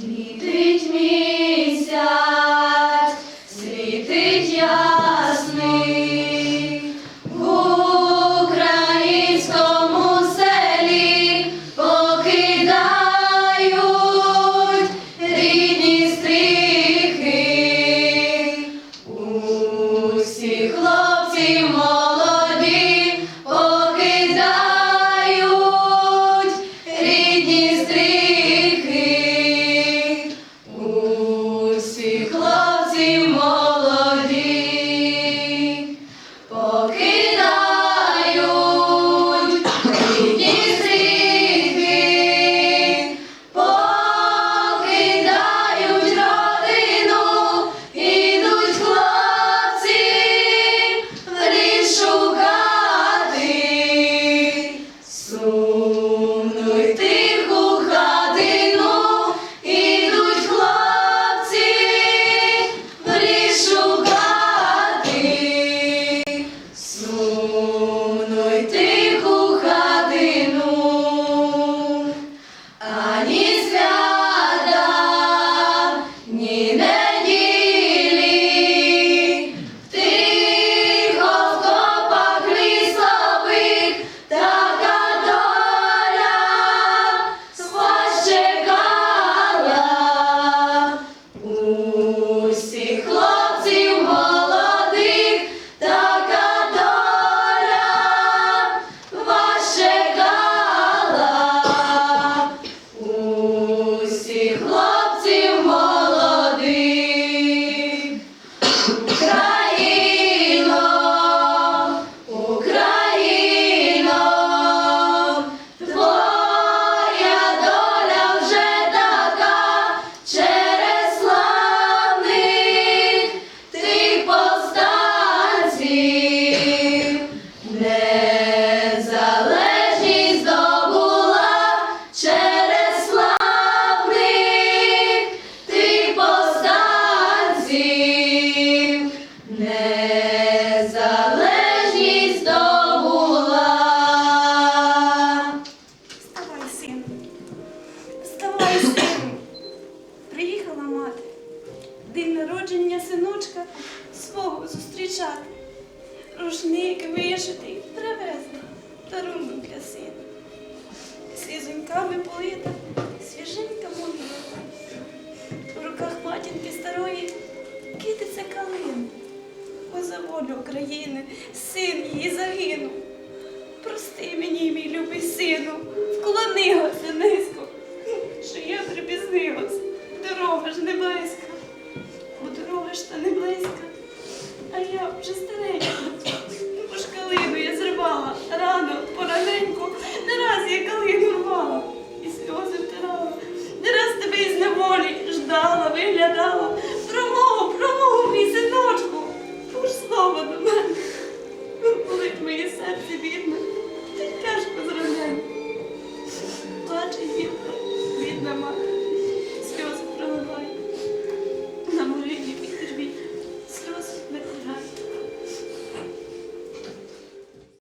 світить мій. поїхала мати. День народження синочка свого зустрічати. Рушник вишитий, привезла дарунок для сина. Слізоньками полита, свіженька могила. В руках матінки старої кититься калина. по заволю України син її загинув. Прости мені, мій любий сину, вклони го сини. стало, виглядало.